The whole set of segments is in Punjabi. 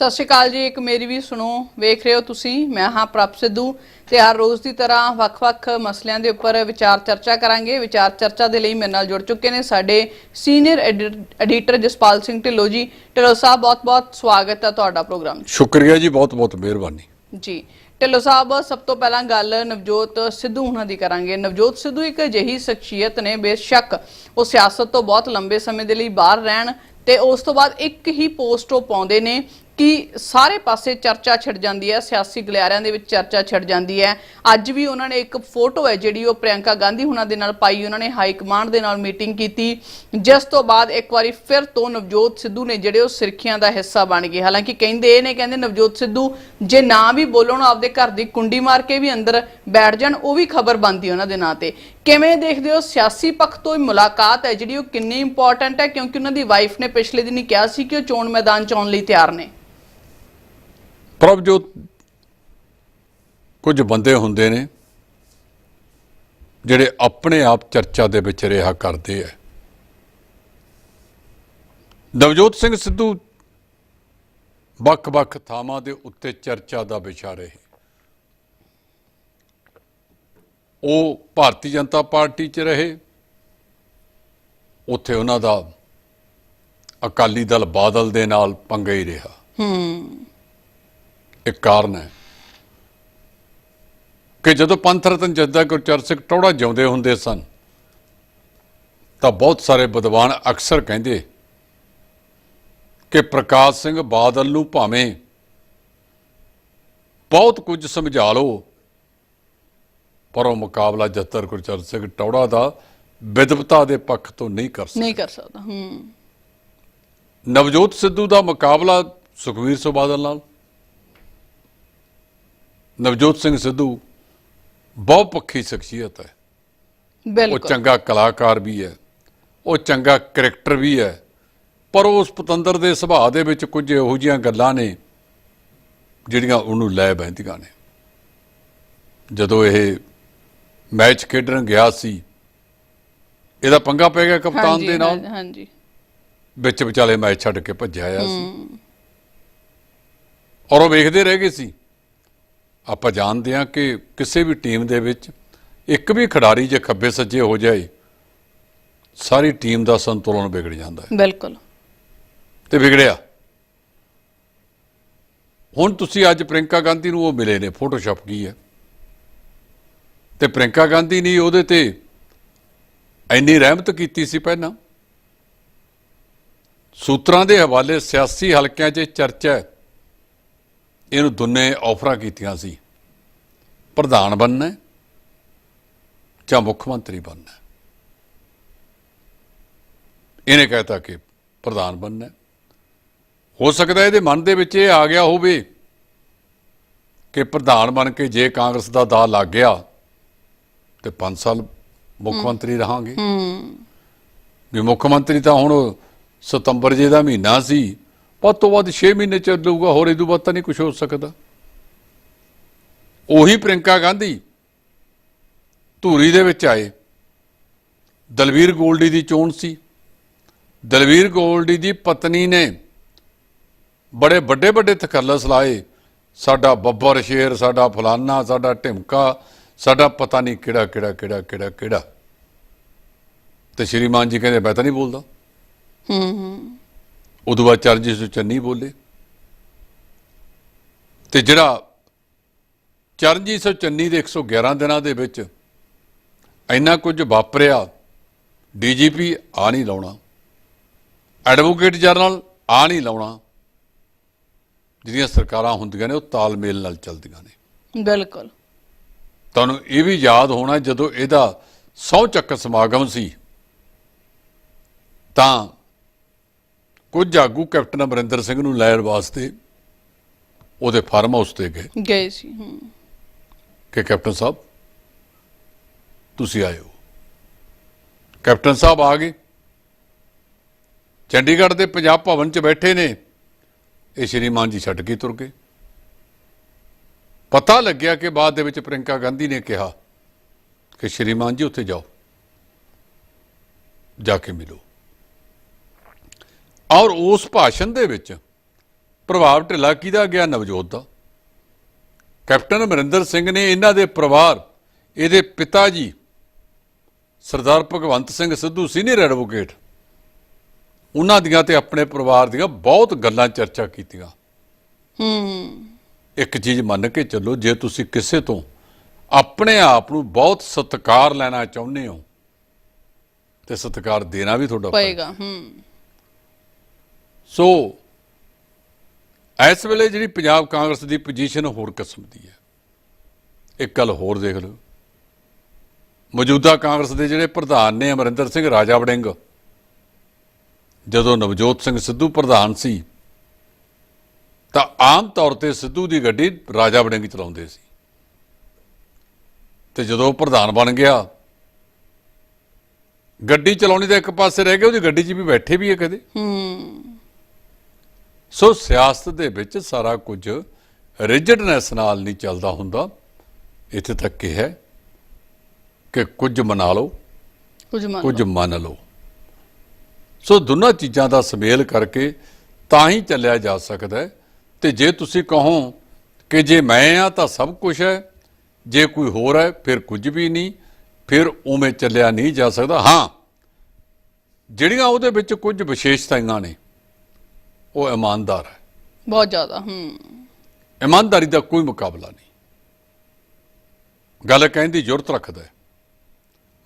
ਸਤਿ ਸ਼੍ਰੀ ਅਕਾਲ ਜੀ ਇੱਕ ਮੇਰੀ ਵੀ ਸੁਣੋ ਵੇਖ ਰਹੇ ਹੋ ਤੁਸੀਂ ਮੈਂ ਹਾਂ ਪ੍ਰਭ ਸਿੱਧੂ ਤੇ ਹਰ ਰੋਜ਼ ਦੀ ਤਰ੍ਹਾਂ ਵੱਖ-ਵੱਖ ਮਸਲਿਆਂ ਦੇ ਉੱਪਰ ਵਿਚਾਰ ਚਰਚਾ ਕਰਾਂਗੇ। ਵਿਚਾਰ ਚਰਚਾ ਦੇ ਲਈ ਮੇਰੇ ਨਾਲ ਜੁੜ ਚੁੱਕੇ ਨੇ ਸਾਡੇ ਸੀਨੀਅਰ ਐਡੀਟਰ ਜਸਪਾਲ ਸਿੰਘ ਢਿੱਲੋਂ ਜੀ। ਢਿੱਲੋਂ ਸਾਹਿਬ ਬਹੁਤ-ਬਹੁਤ ਸਵਾਗਤ ਹੈ ਤੁਹਾਡਾ ਪ੍ਰੋਗਰਾਮ 'ਚ। ਸ਼ੁਕਰੀਆ ਜੀ ਬਹੁਤ ਬਹੁਤ ਮਿਹਰਬਾਨੀ। ਜੀ ਢਿੱਲੋਂ ਸਾਹਿਬ ਸਭ ਤੋਂ ਪਹਿਲਾਂ ਗੱਲ ਨਵਜੋਤ ਸਿੱਧੂ ਉਹਨਾਂ ਦੀ ਕਰਾਂਗੇ। ਨਵਜੋਤ ਸਿੱਧੂ ਇੱਕ ਅਜਿਹੀ ਸ਼ਖਸੀਅਤ ਨੇ ਬੇਸ਼ੱਕ ਉਹ ਸਿਆਸਤ ਤੋਂ ਬਹੁਤ ਲੰਬੇ ਸਮੇਂ ਦੇ ਲਈ ਬਾਹਰ ਰਹਿਣ ਤੇ ਉਸ ਤੋਂ ਬਾਅਦ ਇੱਕ ਹੀ ਪੋਸਟ ਉਹ ਪਾਉਂਦੇ ਨੇ ਕਿ ਸਾਰੇ ਪਾਸੇ ਚਰਚਾ ਛਿੜ ਜਾਂਦੀ ਹੈ, ਸਿਆਸੀ ਗਲਿਆਰਿਆਂ ਦੇ ਵਿੱਚ ਚਰਚਾ ਛਿੜ ਜਾਂਦੀ ਹੈ। ਅੱਜ ਵੀ ਉਹਨਾਂ ਨੇ ਇੱਕ ਫੋਟੋ ਹੈ ਜਿਹੜੀ ਉਹ ਪ੍ਰਿਯੰਕਾ ਗਾਂਧੀ ਹੁਣਾਂ ਦੇ ਨਾਲ ਪਾਈ, ਉਹਨਾਂ ਨੇ ਹਾਈ ਕਮਾਂਡ ਦੇ ਨਾਲ ਮੀਟਿੰਗ ਕੀਤੀ। ਜਿਸ ਤੋਂ ਬਾਅਦ ਇੱਕ ਵਾਰੀ ਫਿਰ ਤੋਂ ਨਵਜੋਤ ਸਿੱਧੂ ਨੇ ਜਿਹੜੇ ਉਹ ਸਿਰਖੀਆਂ ਦਾ ਹਿੱਸਾ ਬਣ ਗਏ। ਹਾਲਾਂਕਿ ਕਹਿੰਦੇ ਇਹ ਨੇ, ਕਹਿੰਦੇ ਨਵਜੋਤ ਸਿੱਧੂ ਜੇ ਨਾ ਵੀ ਬੋਲਣ ਆਪਦੇ ਘਰ ਦੀ ਕੁੰਡੀ ਮਾਰ ਕੇ ਵੀ ਅੰਦਰ ਬੈਠ ਜਾਣ, ਉਹ ਵੀ ਖਬਰ ਬਣਦੀ ਉਹਨਾਂ ਦੇ ਨਾਂ ਤੇ। ਕਿਵੇਂ ਦੇਖਦੇ ਹੋ ਸਿਆਸੀ ਪੱਖ ਤੋਂ ਇਹ ਮੁਲਾਕਾਤ ਹੈ ਜਿਹੜੀ ਉਹ ਕਿੰਨੀ ਇੰਪੋਰਟੈਂਟ ਹੈ, ਕਿਉਂਕਿ ਉਹਨਾਂ ਦੀ ਵਾਈਫ ਨੇ ਪਿਛਲੇ ਦਿਨੀ ਕਿਹਾ ਸੀ ਕਿ ਉਹ ਚੋਣ ਮੈਦਾਨ ਚ ਆਉਣ ਲਈ ਤਿਆਰ ਨੇ। ਪ੍ਰਭਜੋਤ ਕੁਝ ਬੰਦੇ ਹੁੰਦੇ ਨੇ, ਜਿਹੜੇ ਆਪਣੇ ਆਪ ਚਰਚਾ ਦੇ ਵਿੱਚ ਰਿਹਾ ਕਰਦੇ ਆ ਨਵਜੋਤ ਸਿੰਘ ਸਿੱਧੂ ਵੱਖ-ਵੱਖ ਥਾਵਾਂ ਦੇ ਉੱਤੇ ਚਰਚਾ ਦਾ ਵਿਸ਼ਾ ਰਹੇ। ਉਹ ਭਾਰਤੀ ਜਨਤਾ ਪਾਰਟੀ 'ਚ ਰਹੇ। ਉੱਥੇ ਉਹਨਾਂ ਦਾ ਅਕਾਲੀ ਦਲ ਬਾਦਲ ਦੇ ਨਾਲ ਪੰਗਾ ਹੀ ਰਿਹਾ। ਇੱਕ ਕਾਰਨ ਹੈ ਕਿ ਜਦੋਂ ਪੰਥ ਰਤਨ ਜੱਦਾ ਗੁਰਚਰਨ ਸਿੰਘ ਟੌੜਾ ਜਿਉਂਦੇ ਹੁੰਦੇ ਸਨ ਤਾਂ ਬਹੁਤ ਸਾਰੇ ਵਿਦਵਾਨ ਅਕਸਰ ਕਹਿੰਦੇ ਕਿ ਪ੍ਰਕਾਸ਼ ਸਿੰਘ ਬਾਦਲ ਨੂੰ ਭਾਵੇਂ ਬਹੁਤ ਕੁਝ ਸਮਝਾ ਲਓ ਪਰ ਉਹ ਮੁਕਾਬਲਾ ਜੱਤਰ ਗੁਰਚਰਨ ਸਿੰਘ ਟੌੜਾ ਦਾ ਵਿਦਵਤਾ ਦੇ ਪੱਖ ਤੋਂ ਨਹੀਂ ਕਰ ਸਕਦਾ। ਨਹੀਂ ਕਰ ਸਕਦਾ ਹੂੰ। ਨਵਜੋਤ ਸਿੱਧੂ ਦਾ ਮੁਕਾਬਲਾ ਸੁਖਵੀਰ ਸਿੰਘ ਬਾਦਲ ਨਾਲ ਨਵਜੋਤ ਸਿੰਘ ਸਿੱਧੂ ਬਹੁਤ ਪੱਖੀ ਸ਼ਖਸੀਅਤ ਹੈ। ਉਹ ਬਿਲਕੁਲ। ਚੰਗਾ ਕਲਾਕਾਰ ਵੀ ਹੈ। ਉਹ ਚੰਗਾ ਕਰੈਕਟਰ ਵੀ ਹੈ। ਪਰ ਉਸ ਪਤੰਦਰ ਦੇ ਸੁਭਾਅ ਦੇ ਵਿੱਚ ਕੁਝ ਇਹੋ ਜਿਹੀਆਂ ਗੱਲਾਂ ਨੇ ਜਿਹੜੀਆਂ ਉਹਨੂੰ ਲੈ ਬੈਂਦੀਆਂ ਨੇ। ਜਦੋਂ ਇਹ ਮੈਚ ਖੇਡਣ ਗਿਆ ਸੀ ਇਹਦਾ ਪੰਗਾ ਪੈ ਗਿਆ ਕਪਤਾਨ ਦੇ ਨਾਲ। ਹਾਂਜੀ ਵਿੱਚ ਵਿਚਾਲੇ ਮੈਚ ਛੱਡ ਕੇ ਭੱਜਿਆ ਆਇਆ ਸੀ। ਔਰ ਉਹ ਵੇਖਦੇ ਰਹਿ ਗਏ ਸੀ। ਆਪਾਂ ਜਾਣਦੇ ਹਾਂ ਕਿ ਕਿਸੇ ਵੀ ਟੀਮ ਦੇ ਵਿੱਚ ਇੱਕ ਵੀ ਖਿਡਾਰੀ ਜੇ ਖੱਬੇ ਸੱਜੇ ਹੋ ਜਾਏ ਸਾਰੀ ਟੀਮ ਦਾ ਸੰਤੁਲਨ ਵਿਗੜ ਜਾਂਦਾ ਹੈ। ਬਿਲਕੁਲ। ਤੇ ਵਿਗੜਿਆ। ਹੁਣ ਤੁਸੀਂ ਅੱਜ ਪ੍ਰਿੰਕਾ ਗਾਂਧੀ ਨੂੰ ਉਹ ਮਿਲੇ ਨੇ ਫੋਟੋ ਛਪ ਗਈ ਹੈ? ਤੇ ਪ੍ਰਿੰਕਾ ਗਾਂਧੀ ਨੇ ਉਹਦੇ ਤੇ ਇੰਨੀ ਰਹਿਮਤ ਕੀਤੀ ਸੀ ਪਹਿਲਾਂ। ਸੂਤਰਾਂ ਦੇ ਹਵਾਲੇ ਸਿਆਸੀ ਹਲਕਿਆਂ 'ਚ ਚਰਚਾ ਹੈ। ਇਹਨੂੰ ਦੋਨੇ ਆਫਰਾਂ ਕੀਤੀਆਂ ਸੀ। ਪ੍ਰਧਾਨ ਬਣਨਾ ਜਾਂ ਮੁੱਖ ਮੰਤਰੀ ਬਣਨਾ ਇਹਨੇ ਕਹਿਤਾ ਕਿ ਪ੍ਰਧਾਨ ਬਣਨਾ ਹੈ। ਹੋ ਸਕਦਾ ਇਹਦੇ ਮਨ ਦੇ ਵਿੱਚ ਇਹ ਆ ਗਿਆ ਹੋਵੇ ਕਿ ਪ੍ਰਧਾਨ ਬਣ ਕੇ ਜੇ ਕਾਂਗਰਸ ਦਾ ਦਾ ਲੱਗ ਗਿਆ ਤੇ 5 ਸਾਲ ਮੁੱਖ ਮੰਤਰੀ ਰਹਾਂਗੇ। ਵੀ ਮੁੱਖ ਮੰਤਰੀ ਤਾਂ ਹੁਣ ਸਤੰਬਰ ਜੇ ਦਾ ਮਹੀਨਾ ਸੀ ਵੱਧ ਤੋਂ ਵੱਧ 6 ਮਹੀਨੇ ਚੱਲੂਗਾ ਹੋਰ ਇਹਦੋਂ ਵੱਧ ਤਾਂ ਨਹੀਂ ਕੁਝ ਹੋ ਸਕਦਾ। ਉਹੀ ਪ੍ਰਿੰਕਾ ਗਾਂਧੀ ਧੂਰੀ ਦੇ ਵਿੱਚ ਆਏ। ਦਲਵੀਰ ਗੋਲਡੀ ਦੀ ਚੋਣ ਸੀ। ਦਲਵੀਰ ਗੋਲਡੀ ਦੀ ਪਤਨੀ ਨੇ ਬੜੇ ਵੱਡੇ ਵੱਡੇ ਤਖੱਲਸ ਲਾਏ। ਸਾਡਾ ਬੱਬਰ ਸ਼ੇਰ, ਸਾਡਾ ਫਲਾਨਾ, ਸਾਡਾ ਢਿਮਕਾ, ਸਾਡਾ ਪਤਾ ਨਹੀਂ ਕਿਹੜਾ ਕਿਹੜਾ ਕਿਹੜਾ ਕਿਹੜਾ ਕਿਹੜਾ। ਤੇ ਸ਼੍ਰੀਮਾਨ ਜੀ ਕਹਿੰਦੇ, ਮੈਂ ਤਾਂ ਨਹੀਂ ਬੋਲਦਾ। ਹੂੰ ਹੂੰ। ਉਦੋਂ ਬਾਅਦ ਚਰਨਜੀਤ ਸਿੰਘ ਚੰਨੀ ਬੋਲੇ। ਤੇ ਜਿਹੜਾ ਚਰਨਜੀਤ ਸਿੰਘ ਚੰਨੀ ਦੇ 111 ਦਿਨਾਂ ਦੇ ਵਿੱਚ ਇੰਨਾ ਕੁਝ ਵਾਪਰਿਆ ਡੀਜੀਪੀ ਆ ਨਹੀਂ ਲਾਉਣਾ। ਐਡਵੋਕੇਟ ਜਨਰਲ ਆ ਨਹੀਂ ਲਾਉਣਾ। ਜਿਹੜੀਆਂ ਸਰਕਾਰਾਂ ਹੁੰਦੀਆਂ ਨੇ ਉਹ ਤਾਲਮੇਲ ਨਾਲ ਚੱਲਦੀਆਂ ਨੇ। ਬਿਲਕੁਲ। ਤੁਹਾਨੂੰ ਇਹ ਵੀ ਯਾਦ ਹੋਣਾ ਜਦੋਂ ਇਹਦਾ ਸਹੁੰ ਚੱਕ ਸਮਾਗਮ ਸੀ ਤਾਂ ਕੁਝ ਆਗੂ ਕੈਪਟਨ ਅਮਰਿੰਦਰ ਸਿੰਘ ਨੂੰ ਲੈਣ ਵਾਸਤੇ ਉਹਦੇ ਫਾਰਮ ਹਾਊਸ ਤੇ ਗਏ। ਗਏ ਸੀ ਹੂੰ। ਕਿ ਕੈਪਟਨ ਸਾਹਿਬ ਤੁਸੀਂ ਆਇਓ। ਕੈਪਟਨ ਸਾਹਿਬ ਆ ਗਏ। ਚੰਡੀਗੜ੍ਹ ਦੇ ਪੰਜਾਬ ਭਵਨ 'ਚ ਬੈਠੇ ਨੇ। ਇਹ ਸ਼੍ਰੀਮਾਨ ਜੀ ਛੱਡ ਕੇ ਤੁਰ ਗਏ। ਪਤਾ ਲੱਗਿਆ ਕਿ ਬਾਅਦ ਦੇ ਵਿੱਚ ਪ੍ਰਿੰਕਾ ਗਾਂਧੀ ਨੇ ਕਿਹਾ ਕਿ ਸ਼੍ਰੀਮਾਨ ਜੀ ਉੱਥੇ ਜਾਓ। ਜਾ ਕੇ ਮਿਲੋ। ਔਰ ਉਸ ਭਾਸ਼ਣ ਦੇ ਵਿੱਚ ਪ੍ਰਭਾਵ ਢਿੱਲਾ ਕਿਹਦਾ ਗਿਆ? ਨਵਜੋਤ ਦਾ। ਕੈਪਟਨ ਅਮਰਿੰਦਰ ਸਿੰਘ ਨੇ ਇਹਨਾਂ ਦੇ ਪਰਿਵਾਰ ਇਹਦੇ ਪਿਤਾ ਜੀ ਸਰਦਾਰ ਭਗਵੰਤ ਸਿੰਘ ਸਿੱਧੂ ਸੀਨੀਅਰ ਐਡਵੋਕੇਟ ਉਹਨਾਂ ਦੀਆਂ ਤੇ ਆਪਣੇ ਪਰਿਵਾਰ ਦੀਆਂ ਬਹੁਤ ਗੱਲਾਂ ਚਰਚਾ ਕੀਤੀਆਂ। ਹੂੰ। ਇੱਕ ਚੀਜ਼ ਮੰਨ ਕੇ ਚੱਲੋ ਜੇ ਤੁਸੀਂ ਕਿਸੇ ਤੋਂ ਆਪਣੇ ਆਪ ਨੂੰ ਬਹੁਤ ਸਤਿਕਾਰ ਲੈਣਾ ਚਾਹੁੰਦੇ ਹੋ ਤੇ ਸਤਿਕਾਰ ਦੇਣਾ ਵੀ ਤੁਹਾਡਾ ਪਏਗਾ ਹੂੰ। ਸੋ ਇਸ ਵੇਲੇ ਜਿਹੜੀ ਪੰਜਾਬ ਕਾਂਗਰਸ ਦੀ ਪੋਜੀਸ਼ਨ ਹੋਰ ਕਿਸਮ ਦੀ ਹੈ। ਇੱਕ ਗੱਲ ਹੋਰ ਦੇਖ ਲਓ। ਮੌਜੂਦਾ ਕਾਂਗਰਸ ਦੇ ਜਿਹੜੇ ਪ੍ਰਧਾਨ ਨੇ ਅਮਰਿੰਦਰ ਸਿੰਘ, ਰਾਜਾ ਵੜਿੰਗ, ਜਦੋਂ ਨਵਜੋਤ ਸਿੰਘ ਸਿੱਧੂ ਪ੍ਰਧਾਨ ਸੀ, ਤਾਂ ਆਮ ਤੌਰ ਤੇ ਸਿੱਧੂ ਦੀ ਗੱਡੀ ਰਾਜਾ ਵੜਿੰਗ ਚਲਾਉਂਦੇ ਸੀ। ਤੇ ਜਦੋਂ ਉਹ ਪ੍ਰਧਾਨ ਬਣ ਗਿਆ, ਗੱਡੀ ਚਲਾਉਣੀ ਤਾਂ ਇੱਕ ਪਾਸੇ ਰਹਿ ਗਿਆ ਉਹਦੀ ਗੱਡੀ 'ਚ ਵੀ ਬੈਠੇ ਵੀ ਹੈ ਕਦੇ। ਹੂੰ। ਸੋ ਸਿਆਸਤ ਦੇ ਵਿੱਚ ਸਾਰਾ ਕੁਝ ਰਿਜਿਡਨੈਸ ਨਾਲ ਨਹੀਂ ਚੱਲਦਾ ਹੁੰਦਾ। ਇੱਥੇ ਤੱਕ ਇਹ ਹੈ ਕਿ ਕੁਝ ਮਨਾ ਲਓ ਕੁਝ ਮੰਨ ਕੁਝ ਮੰਨ ਲਓ। ਸੋ ਦੋਨਾਂ ਚੀਜ਼ਾਂ ਦਾ ਸੁਮੇਲ ਕਰਕੇ ਤਾਂ ਹੀ ਚੱਲਿਆ ਜਾ ਸਕਦਾ ਹੈ। ਤੇ ਜੇ ਤੁਸੀਂ ਕਹੋ ਕਿ ਜੇ ਮੈਂ ਆ ਤਾਂ ਸਭ ਕੁਝ ਹੈ ਜੇ ਕੋਈ ਹੋਰ ਹੈ ਫਿਰ ਕੁਝ ਵੀ ਨਹੀਂ ਫਿਰ ਉਵੇਂ ਚੱਲਿਆ ਨਹੀਂ ਜਾ ਸਕਦਾ। ਹਾਂ ਜਿਹੜੀਆਂ ਉਹਦੇ ਵਿੱਚ ਕੁਝ ਵਿਸ਼ੇਸ਼ਤਾਵਾਂ ਨੇ ਉਹ ਇਮਾਨਦਾਰ ਹੈ। ਬਹੁਤ ਜ਼ਿਆਦਾ ਹੂੰ। ਇਮਾਨਦਾਰੀ ਦਾ ਕੋਈ ਮੁਕਾਬਲਾ ਨਹੀਂ। ਗੱਲ ਕਹਿੰਦੀ ਜ਼ਰੂਰਤ ਰੱਖਦਾ ਹੈ।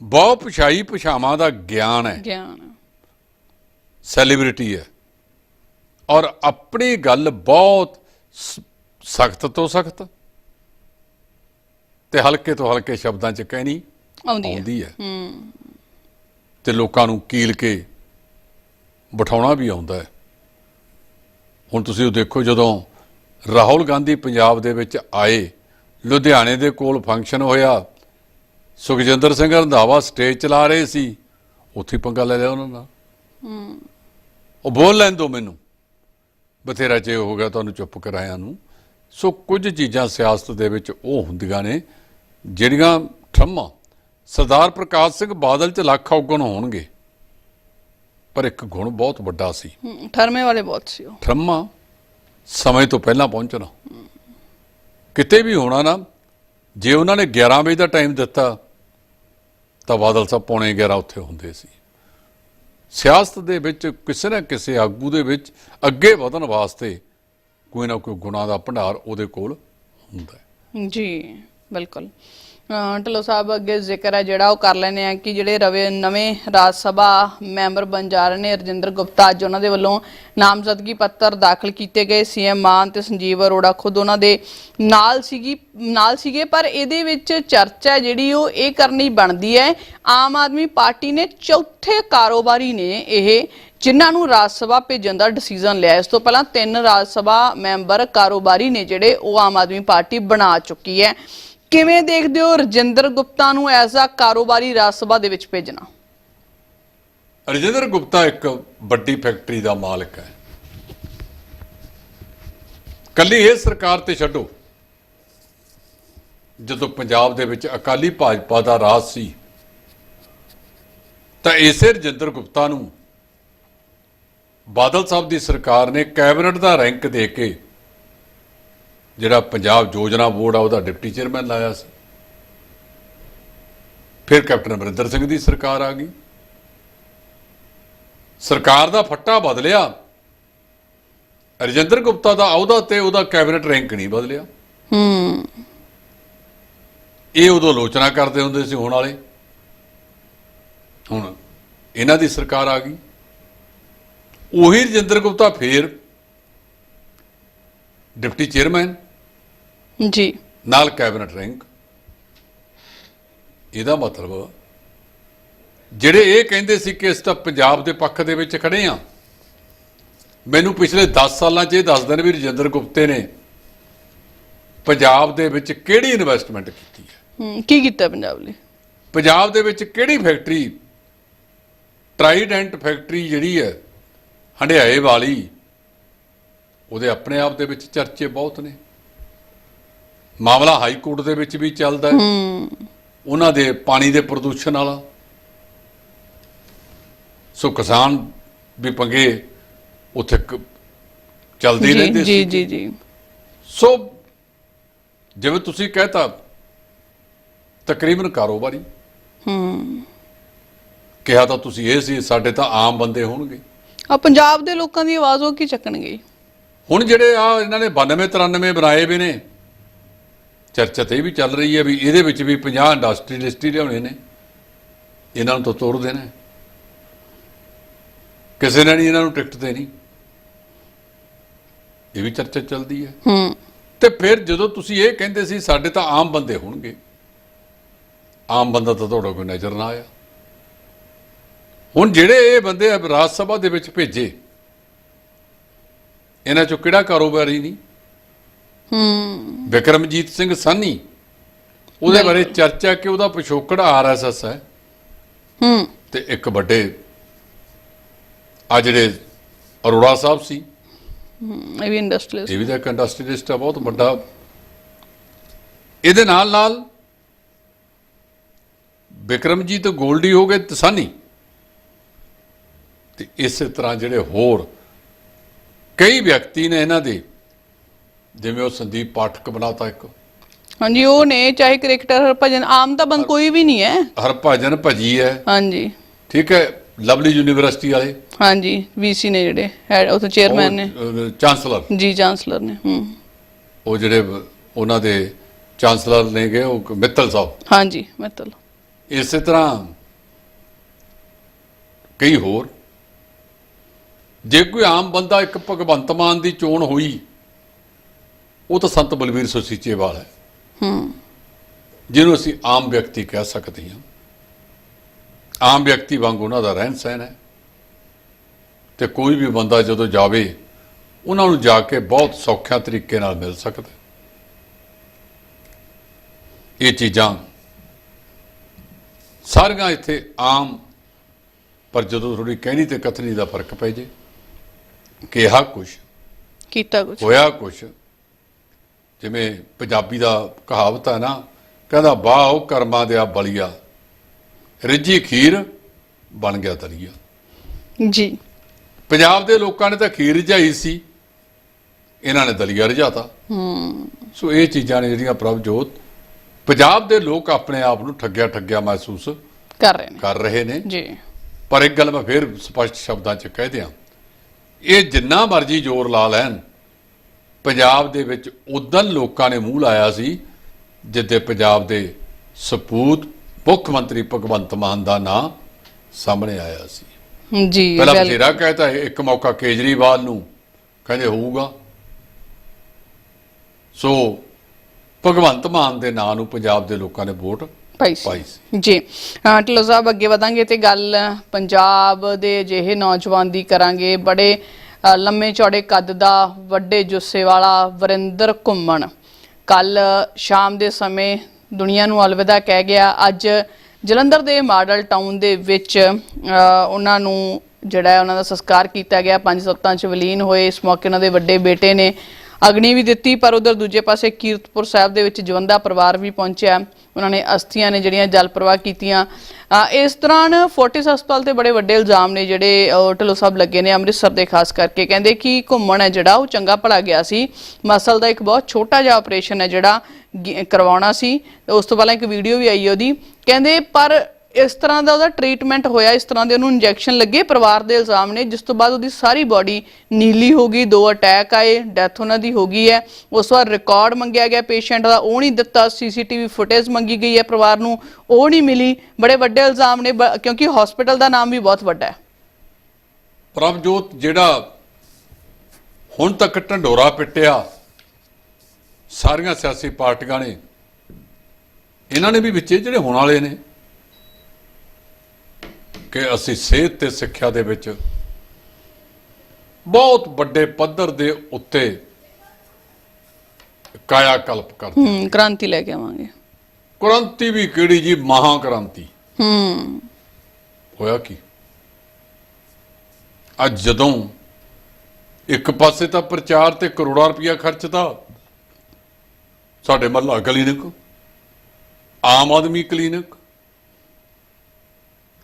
ਬਹੁਤ ਪਛਾਈ ਪਛਾਵਾਂ ਦਾ ਗਿਆਨ ਹੈ। ਗਿਆਨ। ਸੈਲੀਬ੍ਰਿਟੀ ਹੈ। ਔਰ ਆਪਣੀ ਗੱਲ ਬਹੁਤ ਸਖਤ ਤੋਂ ਸਖਤ ਤੇ ਹਲਕੇ ਤੋਂ ਹਲਕੇ ਸ਼ਬਦਾਂ 'ਚ ਕਹਿਣੀ ਆਉਂਦੀ ਹੈ। ਆਉਂਦੀ ਹੈ। ਹੂੰ। ਤੇ ਲੋਕਾਂ ਨੂੰ ਕੀਲ ਕੇ ਬਿਠਾਉਣਾ ਵੀ ਆਉਂਦਾ ਹੈ। ਹੁਣ ਤੁਸੀਂ ਉਹ ਦੇਖੋ ਜਦੋਂ ਰਾਹੁਲ ਗਾਂਧੀ ਪੰਜਾਬ ਦੇ ਵਿੱਚ ਆਏ, ਲੁਧਿਆਣੇ ਦੇ ਕੋਲ ਫੰਕਸ਼ਨ ਹੋਇਆ, ਸੁਖਜਿੰਦਰ ਸਿੰਘ ਰੰਧਾਵਾ ਸਟੇਜ ਚਲਾ ਰਹੇ ਸੀ, ਉੱਥੇ ਪੰਗਾ ਲੈ ਲਿਆ ਉਹਨਾਂ ਨਾਲ। ਉਹ ਬੋਲ ਲੈਣ ਦੋ ਮੈਨੂੰ। ਬਥੇਰਾ ਚੇ ਹੋ ਗਿਆ ਤੁਹਾਨੂੰ ਚੁੱਪ ਕਰਾਇਆ ਨੂੰ। ਸੋ ਕੁਝ ਚੀਜ਼ਾਂ ਸਿਆਸਤ ਦੇ ਵਿੱਚ ਉਹ ਹੁੰਦੀਆਂ ਨੇ, ਜਿਹੜੀਆਂ ਠੰਮਾ। ਸਰਦਾਰ ਪ੍ਰਕਾਸ਼ ਸਿੰਘ ਬਾਦਲ ਚ ਲੱਖ ਔਗਣ ਹੋਣਗੇ। ਪਰ ਇੱਕ ਗੁਣ ਬਹੁਤ ਵੱਡਾ ਸੀ। ਠਰਮੇ ਵਾਲੇ ਬਹੁਤ ਸੀ ਉਹ। ਠੰਮਾ ਸਮੇਂ ਤੋਂ ਪਹਿਲਾਂ ਪਹੁੰਚਣਾ। ਕਿਤੇ ਵੀ ਹੋਣਾ ਨਾ ਜੇ ਉਹਨਾਂ ਨੇ 11 ਵਜੇ ਦਾ ਟਾਈਮ ਦਿੱਤਾ ਤਾਂ ਬਾਦਲ ਸਾਹਿਬ ਪੌਣੇ 11 ਉੱਥੇ ਹੁੰਦੇ ਸੀ। ਸਿਆਸਤ ਦੇ ਵਿੱਚ ਕਿਸੇ ਨਾ ਕਿਸੇ ਆਗੂ ਦੇ ਵਿੱਚ ਅੱਗੇ ਵਧਣ ਵਾਸਤੇ ਕੋਈ ਨਾ ਕੋਈ ਗੁਣਾ ਦਾ ਭੰਡਾਰ ਉਹਦੇ ਕੋਲ ਹੁੰਦਾ ਹੈ। ਜੀ ਬਿਲਕੁਲ। ਢਲੋ ਸਾਹਿਬ ਅੱਗੇ ਜ਼ਿਕਰ ਹੈ ਜਿਹੜਾ ਉਹ ਕਰ ਲੈਨੇ ਆ ਕਿ ਜਿਹੜੇ ਰਵੇ ਨਵੇਂ ਰਾਜ ਸਭਾ ਮੈਂਬਰ ਬਣ ਜਾ ਰਹੇ ਨੇ, ਰਜਿੰਦਰ ਗੁਪਤਾ ਅੱਜ ਉਹਨਾਂ ਦੇ ਵੱਲੋਂ ਨਾਮਜ਼ਦਗੀ ਪੱਤਰ ਦਾਖਲ ਕੀਤੇ ਗਏ। ਸੀਐਮ ਮਾਨ ਤੇ ਸੰਜੀਵ ਅਰੋੜਾ ਖੁਦ ਉਹਨਾਂ ਦੇ ਨਾਲ ਸੀਗੀ, ਨਾਲ ਸੀਗੇ, ਪਰ ਇਹਦੇ ਵਿੱਚ ਚਰਚਾ ਜਿਹੜੀ ਉਹ ਇਹ ਕਰਨੀ ਬਣਦੀ ਹੈ। ਆਮ ਆਦਮੀ ਪਾਰਟੀ ਨੇ ਚੌਥੇ ਕਾਰੋਬਾਰੀ ਨੇ ਇਹ, ਜਿਨ੍ਹਾਂ ਨੂੰ ਰਾਜ ਸਭਾ ਭੇਜਣ ਦਾ ਡਿਸੀਜਨ ਲਿਆ। ਇਸ ਤੋਂ ਪਹਿਲਾਂ ਤਿੰਨ ਰਾਜ ਸਭਾ ਮੈਂਬਰ ਕਾਰੋਬਾਰੀ ਨੇ ਜਿਹੜੇ ਉਹ ਆਮ ਆਦਮੀ ਪਾਰਟੀ ਬਣਾ ਚੁੱਕੀ ਹੈ। ਕਿਵੇਂ ਦੇਖਦੇ ਹੋ ਰਜਿੰਦਰ ਗੁਪਤਾ ਨੂੰ ਐਜ਼ ਆ ਕਾਰੋਬਾਰੀ ਰਾਜ ਸਭਾ ਦੇ ਵਿੱਚ ਭੇਜਣਾ? ਰਜਿੰਦਰ ਗੁਪਤਾ ਇੱਕ ਵੱਡੀ ਫੈਕਟਰੀ ਦਾ ਮਾਲਕ ਹੈ। ਕੱਲੀ ਇਹ ਸਰਕਾਰ ਤੇ ਛੱਡੋ। ਜਦੋਂ ਪੰਜਾਬ ਦੇ ਵਿੱਚ ਅਕਾਲੀ ਭਾਜਪਾ ਦਾ ਰਾਜ ਸੀ, ਤਾਂ ਇਸੇ ਰਜਿੰਦਰ ਗੁਪਤਾ ਨੂੰ ਬਾਦਲ ਸਾਹਿਬ ਦੀ ਸਰਕਾਰ ਨੇ ਕੈਬਨਿਟ ਦਾ ਰੈਂਕ ਦੇ ਕੇ ਜਿਹੜਾ ਪੰਜਾਬ ਯੋਜਨਾ ਬੋਰਡ ਆ ਉਹਦਾ ਡਿਪਟੀ ਚੇਅਰਮੈਨ ਲਾਇਆ ਸੀ। ਫਿਰ ਕੈਪਟਨ ਅਮਰਿੰਦਰ ਸਿੰਘ ਦੀ ਸਰਕਾਰ ਆ ਗਈ। ਸਰਕਾਰ ਦਾ ਫੱਟਾ ਬਦਲਿਆ। ਰਜਿੰਦਰ ਗੁਪਤਾ ਦਾ ਅਹੁਦਾ ਤੇ ਉਹਦਾ ਕੈਬਨਿਟ ਰੈਂਕ ਨਹੀਂ ਬਦਲਿਆ। ਹੂੰ। ਇਹ ਉਦੋਂ ਆਲੋਚਨਾ ਕਰਦੇ ਹੁੰਦੇ ਸੀ ਹੁਣ ਵਾਲੇ। ਹੁਣ ਇਹਨਾਂ ਦੀ ਸਰਕਾਰ ਆ ਗਈ। ਉਹੀ ਰਜਿੰਦਰ ਗੁਪਤਾ ਫੇਰ ਡਿਪਟੀ ਚੇਅਰਮੈਨ ਜੀ। ਨਾਲ ਕੈਬਨਿਟ ਰੈਂਕ ਇਹਦਾ ਮਤਲਬ ਜਿਹੜੇ ਇਹ ਕਹਿੰਦੇ ਸੀ ਕਿ ਇਸ ਤਾਂ ਪੰਜਾਬ ਦੇ ਪੱਖ ਦੇ ਵਿੱਚ ਖੜੇ ਆ ਮੈਨੂੰ ਪਿਛਲੇ 10 ਸਾਲਾਂ 'ਚ ਇਹ ਦੱਸ ਦੇਣ ਵੀ ਰਜਿੰਦਰ ਗੁਪਤੇ ਨੇ ਪੰਜਾਬ ਦੇ ਵਿੱਚ ਕਿਹੜੀ ਇਨਵੈਸਟਮੈਂਟ ਕੀਤੀ ਹੈ? ਹੂੰ ਕੀ ਕੀਤਾ ਪੰਜਾਬ ਲਈ? ਪੰਜਾਬ ਦੇ ਵਿੱਚ ਕਿਹੜੀ ਫੈਕਟਰੀ ਟਰਾਈਡੈਂਟ ਫੈਕਟਰੀ ਜਿਹੜੀ ਹੈ ਹੰਡਿਆਏ ਵਾਲੀ ਉਹਦੇ ਆਪਣੇ ਆਪ ਦੇ ਵਿੱਚ ਚਰਚੇ ਬਹੁਤ ਨੇ। ਮਾਮਲਾ ਹਾਈ ਕੋਰਟ ਦੇ ਵਿੱਚ ਵੀ ਚੱਲਦਾ ਹੈ। ਉਹਨਾਂ ਦੇ ਪਾਣੀ ਦੇ ਪ੍ਰਦੂਸ਼ਣ ਵਾਲਾ। ਸੋ ਕਿਸਾਨ ਵੀ ਪੰਗੇ ਉੱਥੇ ਚੱਲਦੇ ਰਹਿੰਦੇ ਜੀ ਸੀ। ਜੀ ਜੀ। ਸੋ ਜਿਵੇਂ ਤੁਸੀਂ ਕਹਿਤਾ ਤਕਰੀਬਨ ਕਾਰੋਬਾਰੀ। ਹੂੰ। ਕਿਹਾ ਤਾਂ ਤੁਸੀਂ ਇਹ ਸੀ ਸਾਡੇ ਤਾਂ ਆਮ ਬੰਦੇ ਹੋਣਗੇ। ਆ ਪੰਜਾਬ ਦੇ ਲੋਕਾਂ ਦੀ ਆਵਾਜ਼ ਉਹ ਕੀ ਚੱਕਣਗੇ? ਹੁਣ ਜਿਹੜੇ ਆ ਇਹਨਾਂ ਨੇ 92 93 ਬਣਾਏ ਵੀ ਨੇ। ਚਰਚਾ ਤੇ ਵੀ ਚੱਲ ਰਹੀ ਹੈ ਵੀ ਇਹਦੇ ਵਿੱਚ ਵੀ 50 ਇੰਡਸਟਰੀਲਿਸਟ ਹੀ ਲਿਆਉਣੇ ਨੇ। ਇਹਨਾਂ ਨੂੰ ਤਾਂ ਤੋੜ ਦੇਣਾ। ਕਿਸੇ ਨੇ ਨਹੀਂ ਇਹਨਾਂ ਨੂੰ ਟਿਕਟ ਦੇਣੀ। ਇਹ ਵੀ ਚਰਚਾ ਚੱਲਦੀ ਹੈ। ਹੂੰ। ਤੇ ਫਿਰ ਜਦੋਂ ਤੁਸੀਂ ਇਹ ਕਹਿੰਦੇ ਸੀ ਸਾਡੇ ਤਾਂ ਆਮ ਬੰਦੇ ਹੋਣਗੇ। ਆਮ ਬੰਦਾ ਤਾਂ ਤੁਹਾਡਾ ਕੋਈ ਨਜ਼ਰ ਨਾ ਆਇਆ। ਹੁਣ ਜਿਹੜੇ ਇਹ ਬੰਦੇ ਆ ਰਾਜ ਸਭਾ ਦੇ ਵਿੱਚ ਭੇਜੇ ਇਹਨਾਂ ਚੋਂ ਕਿਹੜਾ ਕਾਰੋਬਾਰੀ ਨਹੀਂ? ਹੂੰ। ਵਿਕਰਮਜੀਤ ਸਿੰਘ ਸਾਨੀ ਉਹਦੇ ਬਾਰੇ ਚਰਚਾ ਕਿ ਉਹਦਾ ਪਿਛੋਕੜ ਆਰਐਸਐਸ ਹੈ? ਹੂੰ। ਤੇ ਇੱਕ ਵੱਡੇ ਆ ਜਿਹੜੇ ਅਰੋੜਾ ਸਾਹਿਬ ਸੀ। ਇਹ ਵੀ ਇੰਡਸਟਰੀਅਲਿਸਟ ਇਹ ਵੀ ਤਾਂ ਇੱਕ ਇੰਡਸਟਰੀਲਿਸਟ ਆ ਬਹੁਤ ਵੱਡਾ। ਇਹਦੇ ਨਾਲ ਨਾਲ ਵਿਕਰਮਜੀਤ ਗੋਲਡੀ ਹੋ ਗਏ ਤਸਾਨੀ ਤੇ ਇਸੇ ਤਰ੍ਹਾਂ ਜਿਹੜੇ ਹੋਰ ਕਈ ਵਿਅਕਤੀ ਨੇ ਇਹਨਾਂ ਦੇ ਜਿਵੇਂ ਉਹ ਸੰਦੀਪ ਪਾਠਕ ਬਣਾਤਾ ਇੱਕ। ਹਾਂਜੀ ਉਹ ਨੇ ਚਾਹੇ ਕ੍ਰਿਕਟਰ ਹਰਭਜਨ ਆਮ ਤਾਂ ਬੰਦ ਕੋਈ ਵੀ ਨਹੀਂ ਹੈ। ਹਰਭਜਨ ਭਜੀ ਹੈ। ਹਾਂਜੀ। ਠੀਕ ਹੈ ਲਵਲੀ ਯੂਨੀਵਰਸਿਟੀ ਵਾਲੇ। ਹਾਂਜੀ ਵੀਸੀ ਨੇ ਜਿਹੜੇ ਹੈਡ ਉਥੇ ਚੇਅਰਮੈਨ ਨੇ। ਚਾਂਸਲਰ। ਜੀ ਚਾਂਸਲਰ ਨੇ ਹੂੰ। ਉਹ ਜਿਹੜੇ ਉਹਨਾਂ ਦੇ ਚਾਂਸਲਰ ਨੇ ਗਏ ਉਹ ਮਿੱਤਲ ਸਾਹਿਬ। ਹਾਂਜੀ ਮਤਲਬ ਇਸੇ ਤਰ੍ਹਾਂ ਕਈ ਹੋਰ। ਜੇ ਕੋਈ ਆਮ ਬੰਦਾ ਇੱਕ ਭਗਵੰਤ ਮਾਨ ਦੀ ਚੋਣ ਹੋਈ ਉਹ ਤਾਂ ਸੰਤ ਬਲਵੀਰ ਸਿੰਘ ਸੀਚੇਵਾਲ ਹੈ। ਹੂੰ ਜਿਹਨੂੰ ਅਸੀਂ ਆਮ ਵਿਅਕਤੀ ਕਹਿ ਸਕਦੇ ਹਾਂ। ਆਮ ਵਿਅਕਤੀ ਵਾਂਗ ਉਹਨਾਂ ਦਾ ਰਹਿਣ ਸਹਿਣ ਹੈ। ਤੇ ਕੋਈ ਵੀ ਬੰਦਾ ਜਦੋਂ ਜਾਵੇ ਉਹਨਾਂ ਨੂੰ ਜਾ ਕੇ ਬਹੁਤ ਸੌਖਿਆ ਤਰੀਕੇ ਨਾਲ ਮਿਲ ਸਕਦਾ। ਇਹ ਚੀਜ਼ਾਂ ਸਾਰੀਆਂ ਇੱਥੇ ਆਮ ਪਰ ਜਦੋਂ ਥੋੜੀ ਕਹਿਣੀ ਤੇ ਕਥਨੀ ਦਾ ਫ਼ਰਕ ਪੈ ਜੇ ਕਿਹਾ ਕੁਛ ਕੀਤਾ ਕੁਝ ਹੋਇਆ ਕੁਛ ਜਿਵੇਂ ਪੰਜਾਬੀ ਦਾ ਕਹਾਵਤ ਹੈ ਨਾ ਕਹਿੰਦਾ ਉਹ ਕਰਮਾਂ ਦੇ ਆ ਬਲੀਆ। ਰਿੱਝੀ ਖੀਰ ਬਣ ਗਿਆ ਦਲੀਆ। ਜੀ। ਪੰਜਾਬ ਦੇ ਲੋਕਾਂ ਨੇ ਤਾਂ ਖੀਰ ਰਝਾਈ ਸੀ। ਇਹਨਾਂ ਨੇ ਦਲੀਆ ਰਝਾਤਾ ਹੂੰ। ਸੋ ਇਹ ਚੀਜ਼ਾਂ ਨੇ ਜਿਹੜੀਆਂ ਪ੍ਰਭਜੋਤ ਪੰਜਾਬ ਦੇ ਲੋਕ ਆਪਣੇ ਆਪ ਨੂੰ ਠੱਗਿਆ ਠੱਗਿਆ ਮਹਿਸੂਸ ਕਰ ਰਹੇ ਨੇ। ਕਰ ਰਹੇ ਨੇ। ਜੀ। ਪਰ ਇੱਕ ਗੱਲ ਮੈਂ ਫੇਰ ਸਪਸ਼ਟ ਸ਼ਬਦਾਂ 'ਚ ਕਹਿ ਦਿਆਂ। ਇਹ ਜਿੰਨਾ ਮਰਜ਼ੀ ਜ਼ੋਰ ਲਾ ਲੈਣ ਪੰਜਾਬ ਦੇ ਵਿੱਚ ਉਦੋਂ ਲੋਕਾਂ ਨੇ ਮੂੰਹ ਲਾਇਆ ਸੀ ਜਿੱਦੇ ਪੰਜਾਬ ਦੇ ਸਪੂਤ ਮੁੱਖ ਮੰਤਰੀ ਭਗਵੰਤ ਮਾਨ ਦਾ ਨਾਂ ਸਾਹਮਣੇ ਆਇਆ ਸੀ। ਜੀ ਪਹਿਲਾਂ ਬਥੇਰਾ ਕਹਿਤਾ ਇੱਕ ਮੌਕਾ ਕੇਜਰੀਵਾਲ ਨੂੰ ਕਹਿੰਦੇ ਹੋਊਗਾ। ਸੋ ਭਗਵੰਤ ਮਾਨ ਦੇ ਨਾਂ ਨੂੰ ਪੰਜਾਬ ਦੇ ਲੋਕਾਂ ਨੇ ਵੋਟ ਪਾਈ ਸੀ। ਜੀ। ਢਿੱਲੋਂ ਸਾਹਿਬ ਅੱਗੇ ਵਧਾਂਗੇ ਤੇ ਗੱਲ ਪੰਜਾਬ ਦੇ ਅਜਿਹੇ ਨੌਜਵਾਨ ਦੀ ਕਰਾਂਗੇ। ਬੜੇ ਲੰਮੇ ਚੌੜੇ ਕੱਦ ਦਾ ਵੱਡੇ ਜੁੱਸੇ ਵਾਲਾ ਵਰਿੰਦਰ ਘੁੰਮਣ। ਕੱਲ ਸ਼ਾਮ ਦੇ ਸਮੇਂ ਦੁਨੀਆ ਨੂੰ ਅਲਵਿਦਾ ਕਹਿ ਗਿਆ, ਅੱਜ ਜਲੰਧਰ ਦੇ ਮਾਡਲ ਟਾਊਨ ਦੇ ਵਿੱਚ ਉਹਨਾਂ ਨੂੰ ਜਿਹੜਾ ਉਹਨਾਂ ਦਾ ਸੰਸਕਾਰ ਕੀਤਾ ਗਿਆ। ਪੰਜ ਸੱਤਾਂ ਚ ਵਿਲੀਨ ਹੋਏ, ਇਸ ਮੌਕੇ ਉਹਨਾਂ ਦੇ ਵੱਡੇ ਬੇਟੇ ਨੇ। ਅਗਨੀ ਵੀ ਦਿੱਤੀ, ਪਰ ਉਧਰ ਦੂਜੇ ਪਾਸੇ ਕੀਰਤਪੁਰ ਸਾਹਿਬ ਦੇ ਵਿੱਚ ਜਵੰਦਾ ਪਰਿਵਾਰ ਵੀ ਪਹੁੰਚਿਆ। ਉਹਨਾਂ ਨੇ ਅਸਥੀਆਂ ਨੇ ਜਿਹੜੀਆਂ ਜਲ ਪ੍ਰਵਾਹ ਕੀਤੀਆਂ। ਇਸ ਦੌਰਾਨ ਫੋਰਟਿਸ ਹਸਪਤਾਲ ਤੇ ਬੜੇ ਵੱਡੇ ਇਲਜ਼ਾਮ ਨੇ ਜਿਹੜੇ ਢਿੱਲੋਂ ਸਾਹਿਬ ਲੱਗੇ ਨੇ ਅੰਮ੍ਰਿਤਸਰ ਦੇ, ਖਾਸ ਕਰਕੇ। ਕਹਿੰਦੇ ਕਿ ਘੁੰਮਣ ਹੈ ਜਿਹੜਾ, ਉਹ ਚੰਗਾ ਭਲਾ ਗਿਆ ਸੀ। ਮਸਲ ਦਾ ਇੱਕ ਬਹੁਤ ਛੋਟਾ ਜਿਹਾ ਆਪਰੇਸ਼ਨ ਹੈ ਜਿਹੜਾ, ਗ- ਕਰਵਾਉਣਾ ਸੀ। ਉਸ ਤੋਂ ਪਹਿਲਾਂ ਇੱਕ ਵੀਡੀਓ ਵੀ ਆਈ ਉਹਦੀ। ਕਹਿੰਦੇ ਪਰ ਇਸ ਤਰ੍ਹਾਂ ਦਾ ਉਹਦਾ ਟ੍ਰੀਟਮੈਂਟ ਹੋਇਆ, ਇਸ ਤਰ੍ਹਾਂ ਦੇ ਉਹਨੂੰ ਇੰਜੈਕਸ਼ਨ ਲੱਗੇ, ਪਰਿਵਾਰ ਦੇ ਇਲਜ਼ਾਮ ਨੇ, ਜਿਸ ਤੋਂ ਬਾਅਦ ਉਹਦੀ ਸਾਰੀ ਬਾਡੀ ਨੀਲੀ ਹੋ ਗਈ, ਦੋ ਅਟੈਕ ਆਏ ਡੈਥ ਉਹਨਾਂ ਦੀ ਹੋ ਗਈ ਹੈ। ਉਸ ਵਾਰ ਰਿਕਾਰਡ ਮੰਗਿਆ ਗਿਆ ਪੇਸ਼ੈਂਟ ਦਾ, ਉਹ ਨਹੀਂ ਦਿੱਤਾ ਸੀਸੀਟੀਵੀ ਫੁਟੇਜ ਮੰਗੀ ਗਈ ਹੈ ਪਰਿਵਾਰ ਨੂੰ, ਉਹ ਨਹੀਂ ਮਿਲੀ। ਬੜੇ ਵੱਡੇ ਇਲਜ਼ਾਮ ਨੇ, ਬ- ਕਿਉਂਕਿ ਹਸਪੀਟਲ ਦਾ ਨਾਮ ਵੀ ਬਹੁਤ ਵੱਡਾ ਹੈ। ਪ੍ਰਭਜੋਤ, ਜਿਹੜਾ ਹੁਣ ਤੱਕ ਢੰਡੋਰਾ ਪਿੱਟਿਆ, ਸਾਰੀਆਂ ਸਿਆਸੀ ਪਾਰਟੀਆਂ ਨੇ, ਇਹਨਾਂ ਨੇ ਵੀ ਵਿੱਚੇ ਜਿਹੜੇ ਹੋਣ ਵਾਲੇ ਨੇ ਕਿ ਅਸੀਂ ਸਿਹਤ ਤੇ ਸਿੱਖਿਆ ਦੇ ਵਿੱਚ ਬਹੁਤ ਵੱਡੇ ਪੱਧਰ ਦੇ ਉੱਤੇ ਕਾਇਆ ਕਲਪ ਕਰਦੇ ਹੂੰ ਕ੍ਰਾਂਤੀ ਲੈ ਕੇ ਆਵਾਂਗੇ। ਕ੍ਰਾਂਤੀ ਵੀ ਕਿਹੜੀ ਜੀ? ਮਹਾ ਕ੍ਰਾਂਤੀ ਹੂੰ। ਹੋਇਆ ਕੀ? ਅੱਜ ਜਦੋਂ ਇੱਕ ਪਾਸੇ ਤਾਂ ਪ੍ਰਚਾਰ ਤੇ ਕਰੋੜਾਂ ਰੁਪਇਆ ਖਰਚਦਾ ਸਾਡੇ ਮਹੱਲਾ ਕਲੀਨਿਕ ਆਮ ਆਦਮੀ ਕਲੀਨਿਕ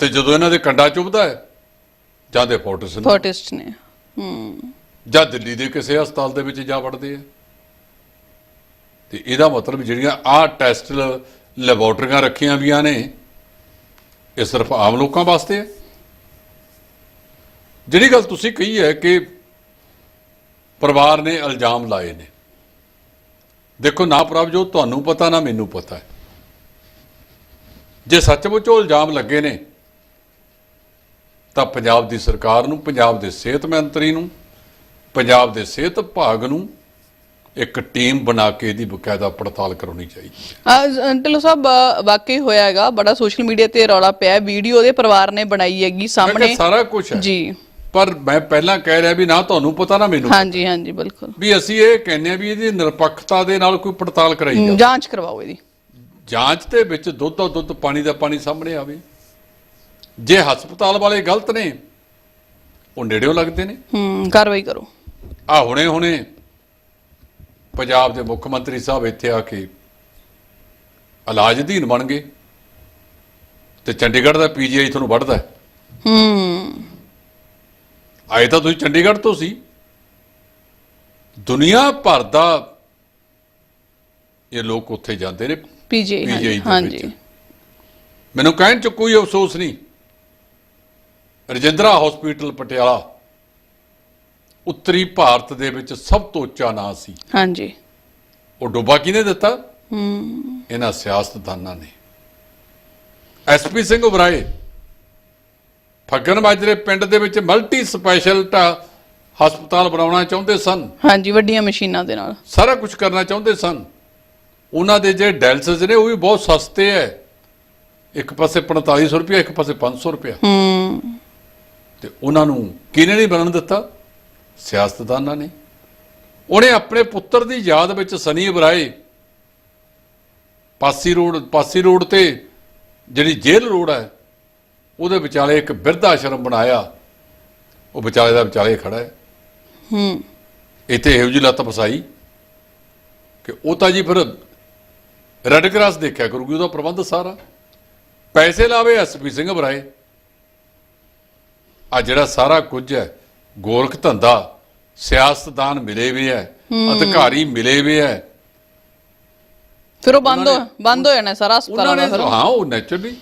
ਤੇ ਜਦੋਂ ਇਹਨਾਂ ਦੇ ਕੰਡਾ ਚੁੱਭਦਾ ਹੈ ਜਾਂਦੇ ਫੋਰਟਿਸ ਨੂੰ। ਫੋਰਟਿਸਟ ਨੇ ਹੂੰ। ਜਾਂ ਦਿੱਲੀ ਦੇ ਕਿਸੇ ਹਸਪਤਾਲ ਦੇ ਵਿੱਚ ਜਾ ਵੜਦੇ ਆ। ਤੇ ਇਹਦਾ ਮਤਲਬ ਜਿਹੜੀਆਂ ਆਹ ਟੈਸਟ ਲੈਬੋਰਟਰੀਆਂ ਰੱਖੀਆਂ ਵੀਆਂ ਨੇ ਇਹ ਸਿਰਫ ਆਮ ਲੋਕਾਂ ਵਾਸਤੇ ਹੈ ਜਿਹੜੀ ਗੱਲ ਤੁਸੀਂ ਕਹੀ ਹੈ ਕਿ ਪਰਿਵਾਰ ਨੇ ਇਲਜ਼ਾਮ ਲਾਏ ਨੇ। ਦੇਖੋ ਨਾ ਪ੍ਰਭਜੋਤ ਤੁਹਾਨੂੰ ਪਤਾ ਨਾ ਮੈਨੂੰ ਪਤਾ ਹੈ। ਜੇ ਸੱਚਮੁੱਚ ਉਹ ਇਲਜ਼ਾਮ ਲੱਗੇ ਨੇ ਤਾਂ ਪੰਜਾਬ ਦੀ ਸਰਕਾਰ ਨੂੰ ਪੰਜਾਬ ਦੇ ਸਿਹਤ ਮੰਤਰੀ ਨੂੰ ਪੰਜਾਬ ਦੇ ਸਿਹਤ ਵਿਭਾਗ ਨੂੰ ਇੱਕ ਟੀਮ ਬਣਾ ਕੇ ਇਹਦੀ ਬਕਾਇਦਾ ਪੜਤਾਲ ਕਰਾਉਣੀ ਚਾਹੀਦੀ ਹੈ। ਢਿੱਲੋਂ ਸਾਹਿਬ ਵਾਕਈ ਹੋਇਆ ਹੈਗਾ ਬੜਾ ਸੋਸ਼ਲ ਮੀਡੀਆ ਤੇ ਰੌਲਾ ਪਿਆ ਵੀਡੀਓ ਦੇ ਪਰਿਵਾਰ ਨੇ ਬਣਾਈ ਹੈਗੀ ਸਾਹਮਣੇ। ਸਾਰਾ ਕੁਝ ਹੈ। ਜੀ। ਪਰ ਮੈਂ ਪਹਿਲਾਂ ਕਹਿ ਰਿਹਾ ਵੀ ਨਾ ਤੁਹਾਨੂੰ ਪਤਾ ਨਾ ਮੈਨੂੰ ਹਾਂਜੀ ਹਾਂਜੀ ਬਿਲਕੁਲ। ਵੀ ਅਸੀਂ ਇਹ ਕਹਿੰਦੇ ਆ ਵੀ ਇਹਦੀ ਨਿਰਪੱਖਤਾ ਦੇ ਨਾਲ ਕੋਈ ਪੜਤਾਲ ਕਰਾਈ ਜਾਵੇ। ਜਾਂਚ ਕਰਵਾਓ ਇਹਦੀ। ਜਾਂਚ ਦੇ ਵਿੱਚ ਦੁੱਧ ਦਾ ਦੁੱਧ ਪਾਣੀ ਦਾ ਪਾਣੀ ਸਾਹਮਣੇ ਆਵੇ। ਜੇ ਹਸਪਤਾਲ ਵਾਲੇ ਗਲਤ ਨੇ ਉਹ ਨੇੜਿਓਂ ਲੱਗਦੇ ਨੇ। ਹੂੰ ਕਾਰਵਾਈ ਕਰੋ। ਆ ਹੁਣੇ ਹੁਣੇ ਪੰਜਾਬ ਦੇ ਮੁੱਖ ਮੰਤਰੀ ਸਾਹਿਬ ਇੱਥੇ ਆ ਕੇ ਇਲਾਜ ਅਧੀਨ ਬਣ ਗਏ ਤੇ ਚੰਡੀਗੜ੍ਹ ਦਾ ਪੀਜੀਆਈ ਤੁਹਾਨੂੰ ਵੱਢਦਾ ਹੈ। ਆਏ ਤਾਂ ਤੁਸੀਂ ਚੰਡੀਗੜ੍ਹ ਤੋਂ ਸੀ। ਦੁਨੀਆ ਭਰ ਦਾ ਇਹ ਲੋਕ ਉੱਥੇ ਜਾਂਦੇ ਨੇ ਪੀਜੀ PGI ਦੇ ਹਾਂਜੀ। ਮੈਨੂੰ ਕਹਿਣ ਚ ਕੋਈ ਅਫਸੋਸ ਨਹੀਂ। ਰਜਿੰਦਰਾ ਹਸਪੀਟਲ ਪਟਿਆਲਾ ਉੱਤਰੀ ਭਾਰਤ ਦੇ ਵਿੱਚ ਸਭ ਤੋਂ ਉੱਚਾ ਨਾਂ ਸੀ। ਹਾਂਜੀ। ਉਹ ਡੋਬਾ ਕਿਹਨੇ ਦਿੱਤਾ? ਹੂੰ। ਇਹਨਾਂ ਸਿਆਸਤਦਾਨਾਂ ਨੇ। ਐਸਪੀ ਸਿੰਘ ਉਬਰਾਏ ਫੱਗਣ ਮਾਜਰੇ ਪਿੰਡ ਦੇ ਵਿੱਚ ਮਲਟੀ ਸਪੈਸ਼ਲਟਾ ਹਸਪਤਾਲ ਬਣਾਉਣਾ ਚਾਹੁੰਦੇ ਸਨ। ਹਾਂਜੀ ਵੱਡੀਆਂ ਮਸ਼ੀਨਾਂ ਦੇ ਨਾਲ। ਸਾਰਾ ਕੁਝ ਕਰਨਾ ਚਾਹੁੰਦੇ ਸਨ। ਉਹਨਾਂ ਦੇ ਜਿਹੜੇ ਡਾਇਲਸਿਸ ਨੇ ਉਹ ਵੀ ਬਹੁਤ ਸਸਤੇ ਹੈ ਇੱਕ ਪਾਸੇ 4500 ਰੁਪਏ ਇੱਕ ਪਾਸੇ 500 ਰੁਪਏ ਹੂੰ। ਤੇ ਉਹਨਾਂ ਨੂੰ ਕਿਹਨੇ ਨਹੀਂ ਬਣਨ ਦਿੱਤਾ? ਸਿਆਸਤਦਾਨਾਂ ਨੇ। ਉਹਨੇ ਆਪਣੇ ਪੁੱਤਰ ਦੀ ਯਾਦ ਵਿੱਚ ਸਨੀ ਬਰਾਏ ਪਾਸੀ ਰੋਡ ਪਾਸੀ ਰੋਡ ਤੇ ਜਿਹੜੀ ਜੇਲ੍ਹ ਰੋਡ ਹੈ ਉਹਦੇ ਵਿਚਾਲੇ ਇੱਕ ਬਿਰਧ ਆਸ਼ਰਮ ਬਣਾਇਆ। ਉਹ ਵਿਚਾਲੇ ਦਾ ਵਿਚਾਲੇ ਖੜਾ ਹੈ। ਹੂੰ। ਇੱਥੇ ਇਹੋ ਜਿਹੀ ਲੱਤ ਫਸਾਈ ਕਿ ਉਹ ਤਾਂ ਜੀ ਫਿਰ ਰੈੱਡ ਕਰਾਸ ਦੇਖਿਆ ਕਰੂਗੀ ਉਹਦਾ ਪ੍ਰਬੰਧ ਸਾਰਾ। ਪੈਸੇ ਲਾਵੇ ਐਸਪੀ ਸਿੰਘ ਬਰਾਏ ਆ ਜਿਹੜਾ ਸਾਰਾ ਕੁਝ ਹੈ ਗੋਰਖ ਧੰਦਾ ਸਿਆਸਤਦਾਨ ਮਿਲੇ ਵੀ ਹੈ ਅਧਿਕਾਰੀ ਮਿਲੇ ਵੀ ਹੈ। ਫਿਰ ਉਹ ਬੰਦ ਹੋ ਬੰਦ ਹੋ ਜਾਣਾ ਸਾਰਾ ਹਸਪਤਾਲ ਦਾ ਫਿਰ। ਹਾਂ ਉਹ ਨੈਚੁਰਲੀ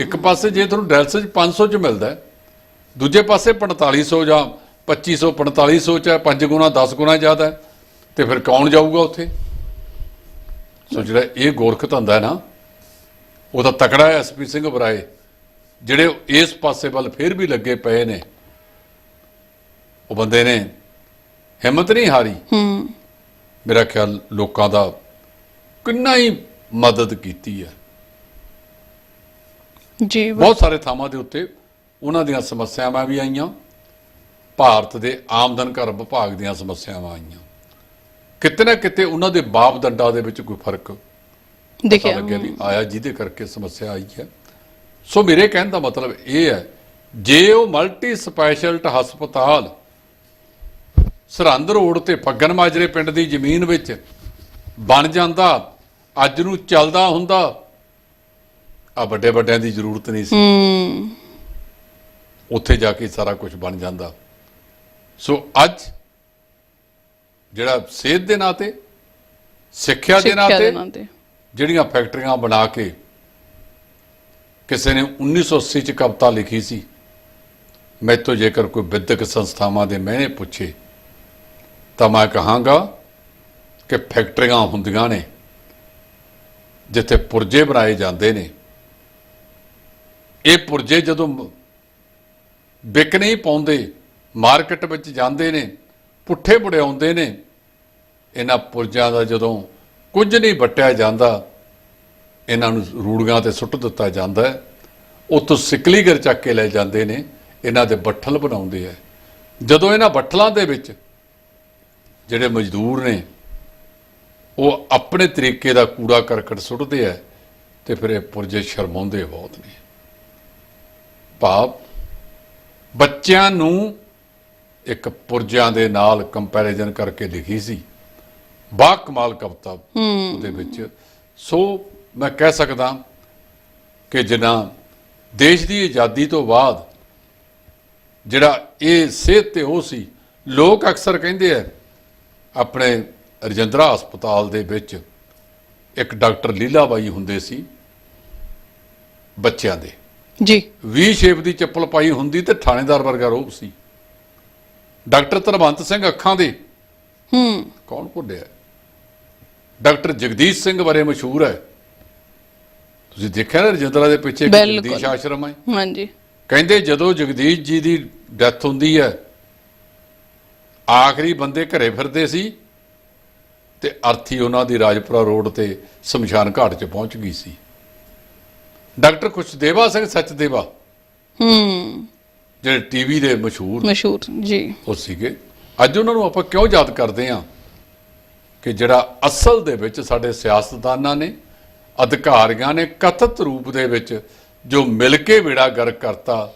ਇੱਕ ਪਾਸੇ ਜੇ ਤੁਹਾਨੂੰ ਡੈਲਸ 'ਚ 500 ਚ ਮਿਲਦਾ ਹੈ, ਦੂਜੇ ਪਾਸੇ 4500 ਜਾਂ 2500 4500 ਚ ਹੈ 5 ਗੁਣਾ 10 ਗੁਣਾ ਜ਼ਿਆਦਾ ਹੈ ਤੇ ਫਿਰ ਕੌਣ ਜਾਊਗਾ ਉੱਥੇ? ਸੋ ਜਿਹੜਾ ਇਹ ਗੋਰਖ ਧੰਦਾ ਹੈ ਨਾ ਉਹ ਤਾਂ ਤਕੜਾ ਹੈ ਐਸਪੀ ਸਿੰਘ ਬਰਾਏ। ਜਿਹੜੇ ਇਸ ਪਾਸੇ ਵੱਲ ਫਿਰ ਵੀ ਲੱਗੇ ਪਏ ਨੇ ਉਹ ਬੰਦੇ ਨੇ ਹਿੰਮਤ ਨਹੀਂ ਹਾਰੀ। ਹੂੰ। ਮੇਰਾ ਖਿਆਲ ਲੋਕਾਂ ਦਾ ਕਿੰਨਾ ਹੀ ਮਦਦ ਕੀਤੀ ਹੈ। ਜੀ ਬਹੁਤ ਸਾਰੇ ਥਾਵਾਂ ਦੇ ਉੱਤੇ ਉਹਨਾਂ ਦੀਆਂ ਸਮੱਸਿਆਵਾਂ ਵੀ ਆਈਆਂ। ਭਾਰਤ ਦੇ ਆਮਦਨ ਕਰ ਵਿਭਾਗ ਦੀਆਂ ਸਮੱਸਿਆਵਾਂ ਆਈਆਂ। ਕਿਤੇ ਨਾ ਕਿਤੇ ਉਹਨਾਂ ਦੇ ਬਾਪ ਦੰਡਾ ਦੇ ਵਿੱਚ ਕੋਈ ਫ਼ਰਕ ਦੇਖਿਆ। ਲੱਗਿਆ ਵੀ ਆਇਆ ਜਿਹਦੇ ਕਰਕੇ ਸਮੱਸਿਆ ਆਈ ਹੈ। ਸੋ ਮੇਰੇ ਕਹਿਣ ਦਾ ਮਤਲਬ ਇਹ ਹੈ ਜੇ ਉਹ ਮਲਟੀ ਸਪੈਸ਼ਲਟ ਹਸਪਤਾਲ ਸਰਹੰਦ ਰੋਡ ਤੇ ਫੱਗਣ ਮਾਜਰੇ ਪਿੰਡ ਦੀ ਜ਼ਮੀਨ ਵਿੱਚ ਬਣ ਜਾਂਦਾ ਅੱਜ ਨੂੰ ਚੱਲਦਾ ਹੁੰਦਾ ਆ ਵੱਡੇ ਵੱਡਿਆਂ ਦੀ ਜ਼ਰੂਰਤ ਨਹੀਂ ਸੀ। ਉੱਥੇ ਜਾ ਕੇ ਸਾਰਾ ਕੁਝ ਬਣ ਜਾਂਦਾ। ਸੋ ਅੱਜ ਜਿਹੜਾ ਸਿਹਤ ਦੇ ਨਾਂ ਤੇ ਸਿੱਖਿਆ ਦੇ ਨਾਂ ਤੇ। ਜਿਹੜੀਆਂ ਫੈਕਟਰੀਆਂ ਬਣਾ ਕੇ ਕਿਸੇ ਨੇ 1980 ਚ ਕਵਿਤਾ ਲਿਖੀ ਸੀ। ਮੈਥੋਂ ਜੇਕਰ ਕੋਈ ਵਿਦਿਅਕ ਸੰਸਥਾਵਾਂ ਦੇ ਮਹਿਨੇ ਪੁੱਛੇ, ਤਾਂ ਮੈਂ ਕਹਾਂਗਾ ਕਿ ਫੈਕਟਰੀਆਂ ਹੁੰਦੀਆਂ ਨੇ, ਜਿੱਥੇ ਪੁਰਜੇ ਬਣਾਏ ਜਾਂਦੇ ਨੇ। ਇਹ ਪੁਰਜੇ ਜਦੋਂ ਵਿਕ ਨਹੀਂ ਪਾਉਂਦੇ, ਮਾਰਕੀਟ ਵਿੱਚ ਜਾਂਦੇ ਨੇ, ਪੁੱਠੇ ਮੁੜਿਆਉਂਦੇ ਨੇ, ਇਹਨਾਂ ਪੁਰਜਿਆਂ ਦਾ ਜਦੋਂ ਕੁਝ ਨਹੀਂ ਵਟਿਆ ਜਾਂਦਾ ਇਹਨਾਂ ਨੂੰ ਰੂੜੀਆਂ ਤੇ ਸੁੱਟ ਦਿੱਤਾ ਜਾਂਦਾ ਹੈ। ਉੱਥੋਂ ਸਿਕਲੀਗਰ ਚੱਕ ਕੇ ਲੈ ਜਾਂਦੇ ਨੇ ਇਹਨਾਂ ਦੇ ਬੱਠਲ ਬਣਾਉਂਦੇ ਆ। ਜਦੋਂ ਇਹਨਾਂ ਬੱਠਲਾਂ ਦੇ ਵਿੱਚ ਜਿਹੜੇ ਮਜ਼ਦੂਰ ਨੇ ਉਹ ਆਪਣੇ ਤਰੀਕੇ ਦਾ ਕੂੜਾ ਕਰਕਟ ਸੁੱਟਦੇ ਆ ਤੇ ਫਿਰ ਇਹ ਪੁਰਜੇ ਸ਼ਰਮਾਉਂਦੇ ਬਹੁਤ ਨੇ। ਭਾਵ ਬੱਚਿਆਂ ਨੂੰ ਇੱਕ ਪੁਰਜਿਆਂ ਦੇ ਨਾਲ ਕੰਪੈਰੀਜ਼ਨ ਕਰਕੇ ਲਿਖੀ ਸੀ ਬਾ ਕਮਾਲ ਕਵਿਤਾ ਉਹਦੇ ਵਿੱਚ। ਸੋ ਮੈਂ ਕਹਿ ਸਕਦਾ ਕਿ ਜਿਨ੍ਹਾਂ ਦੇਸ਼ ਦੀ ਆਜ਼ਾਦੀ ਤੋਂ ਬਾਅਦ ਜਿਹੜਾ ਇਹ ਸਿਹਤ ਤੇ ਉਹ ਸੀ ਲੋਕ ਅਕਸਰ ਕਹਿੰਦੇ ਆ ਆਪਣੇ ਰਜਿੰਦਰਾ ਹਸਪਤਾਲ ਦੇ ਵਿੱਚ ਇੱਕ ਡਾਕਟਰ ਲੀਲਾ ਬਾਈ ਹੁੰਦੇ ਸੀ ਬੱਚਿਆਂ ਦੇ। ਜੀ। ਵੀ ਸ਼ੇਪ ਦੀ ਚੱਪਲ ਪਾਈ ਹੁੰਦੀ ਤੇ ਥਾਣੇਦਾਰ ਵਰਗਾ ਰੂਪ ਸੀ। ਡਾਕਟਰ ਧਰਵੰਤ ਸਿੰਘ ਅੱਖਾਂ ਦੇ। ਹੂੰ। ਕੌਣ ਭੁੱਲਿਆ? ਡਾਕਟਰ ਜਗਦੀਸ਼ ਸਿੰਘ ਬਾਰੇ ਮਸ਼ਹੂਰ ਹੈ। ਤੁਸੀਂ ਦੇਖਿਆ ਨਾ ਰਜਿੰਦਰਾ ਦੇ ਪਿੱਛੇ ਇੱਕ ਬਿਲਕੁਲ। ਜਗਦੀਸ਼ ਆਸ਼ਰਮ ਹੈ? ਹਾਂਜੀ। ਕਹਿੰਦੇ ਜਦੋਂ ਜਗਦੀਸ਼ ਜੀ ਦੀ ਡੈਥ ਹੁੰਦੀ ਹੈ ਆਖਰੀ ਬੰਦੇ ਘਰੇ ਫਿਰਦੇ ਸੀ ਤੇ ਅਰਥੀ ਉਹਨਾਂ ਦੀ ਰਾਜਪੁਰਾ ਰੋਡ ਤੇ ਸ਼ਮਸ਼ਾਨ ਘਾਟ 'ਚ ਪਹੁੰਚ ਗਈ ਸੀ। ਡਾਕਟਰ ਖੁਸ਼ਦੇਵਾ ਸਿੰਘ ਸਚਦੇਵਾ ਹੂੰ। ਜਿਹੜੇ ਟੀਵੀ ਦੇ ਮਸ਼ਹੂਰ ਮਸ਼ਹੂਰ ਜੀ। ਉਹ ਸੀਗੇ। ਅੱਜ ਉਹਨਾਂ ਨੂੰ ਆਪਾਂ ਕਿਉਂ ਯਾਦ ਕਰਦੇ ਹਾਂ ਕਿ ਜਿਹੜਾ ਅਸਲ ਦੇ ਵਿੱਚ ਸਾਡੇ ਸਿਆਸਤਦਾਨਾਂ ਨੇ ਅਧਿਕਾਰੀਆਂ ਨੇ ਕਥਿਤ ਰੂਪ ਦੇ ਵਿੱਚ ਜੋ ਮਿਲ ਕੇ ਵਿੜਾ ਗਰਕ ਕਰਤਾ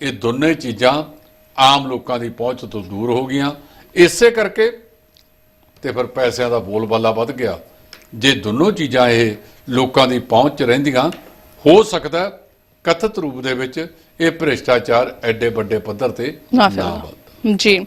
ਇਹ ਦੋਨੇ ਚੀਜ਼ਾਂ ਆਮ ਲੋਕਾਂ ਦੀ ਪਹੁੰਚ ਤੋਂ ਦੂਰ ਹੋ ਗਈਆਂ। ਇਸੇ ਕਰਕੇ ਤੇ ਫਿਰ ਪੈਸਿਆਂ ਦਾ ਬੋਲਬਾਲਾ ਵੱਧ ਗਿਆ। ਜੇ ਦੋਨੋਂ ਚੀਜ਼ਾਂ ਇਹ ਲੋਕਾਂ ਦੀ ਪਹੁੰਚ ਰਹਿੰਦੀਆਂ ਹੋ ਸਕਦਾ ਕਥਿਤ ਰੂਪ ਦੇ ਵਿੱਚ ਇਹ ਭ੍ਰਿਸ਼ਟਾਚਾਰ ਐਡੇ ਵੱਡੇ ਪੱਧਰ ਤੇ ਨਾ ਵੱਧ। ਜੀ।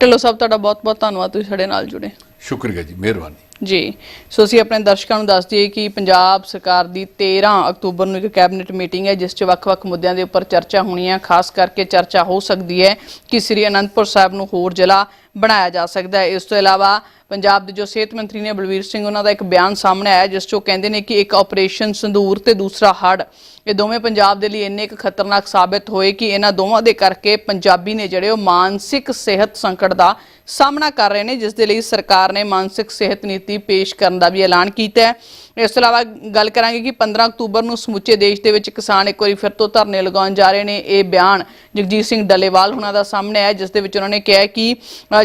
ਢਿੱਲੋਂ ਸਾਹਿਬ ਤੁਹਾਡਾ ਬਹੁਤ ਬਹੁਤ ਧੰਨਵਾਦ ਤੁਸੀਂ ਸਾਡੇ ਨਾਲ ਜੁੜੇ। ਸ਼ੁਕਰੀਆ ਜੀ ਮਿਹਰਬਾਨੀ। ਜੀ। ਸੋ ਅਸੀਂ ਆਪਣੇ ਦਰਸ਼ਕਾਂ ਨੂੰ ਦੱਸ ਦਈਏ ਕਿ ਪੰਜਾਬ ਸਰਕਾਰ ਦੀ 13 ਅਕਤੂਬਰ ਨੂੰ ਇੱਕ ਕੈਬਨਿਟ ਮੀਟਿੰਗ ਹੈ, ਜਿਸ 'ਚ ਵੱਖ-ਵੱਖ ਮੁੱਦਿਆਂ ਦੇ ਉੱਪਰ ਚਰਚਾ ਹੋਣੀ ਹੈ। ਖਾਸ ਕਰਕੇ ਚਰਚਾ ਹੋ ਸਕਦੀ ਹੈ ਕਿ ਸ੍ਰੀ ਅਨੰਦਪੁਰ ਸਾਹਿਬ ਨੂੰ ਹੋਰ ਜ਼ਿਲ੍ਹਾ ਬਣਾਇਆ ਜਾ ਸਕਦਾ ਹੈ। ਇਸ ਤੋਂ ਇਲਾਵਾ ਪੰਜਾਬ ਦੇ ਜੋ ਸਿਹਤ ਮੰਤਰੀ ਨੇ ਬਲਵੀਰ ਸਿੰਘ, ਉਹਨਾਂ ਦਾ ਇੱਕ ਬਿਆਨ ਸਾਹਮਣੇ ਆਇਆ, ਜਿਸ 'ਚ ਉਹ ਕਹਿੰਦੇ ਨੇ ਕਿ ਇੱਕ ਆਪਰੇਸ਼ਨ ਸੰਦੂਰ ਤੇ ਦੂਸਰਾ ਹੜ ਇਹ ਦੋਵੇਂ ਪੰਜਾਬ ਦੇ ਲਈ ਇੰਨੇ ਕੁ ਖਤਰਨਾਕ ਸਾਬਤ ਹੋਏ ਕਿ ਇਹਨਾਂ ਦੋਵਾਂ ਦੇ ਕਰਕੇ ਪੰਜਾਬੀ ਨੇ ਜਿਹੜੇ ਉਹ ਮਾਨਸਿਕ ਸਿਹਤ ਸੰਕਟ ਦਾ ਸਾਹਮਣਾ ਕਰ ਰਹੇ ਨੇ, ਜਿਸ ਦੇ ਲਈ ਸਰਕਾਰ ਨੇ ਮਾਨਸਿਕ ਸਿਹਤ ਨੀਤੀ ਪੇਸ਼ ਕਰਨ ਦਾ ਵੀ ਐਲਾਨ ਕੀਤਾ ਹੈ। ਇਸ ਤੋਂ ਇਲਾਵਾ ਗੱਲ ਕਰਾਂਗੇ ਕਿ 15 ਅਕਤੂਬਰ ਨੂੰ ਸਮੁੱਚੇ ਦੇਸ਼ ਦੇ ਵਿੱਚ ਕਿਸਾਨ ਇੱਕ ਵਾਰੀ ਫਿਰ ਤੋਂ ਧਰਨੇ ਲਗਾਉਣ ਜਾ ਰਹੇ ਨੇ। ਇਹ ਬਿਆਨ ਜਗਜੀਤ ਸਿੰਘ ਡੱਲੇਵਾਲ ਹੁਣਾਂ ਦਾ ਸਾਹਮਣੇ ਆਇਆ, ਜਿਸ ਦੇ ਵਿੱਚ ਉਹਨਾਂ ਨੇ ਕਿਹਾ ਕਿ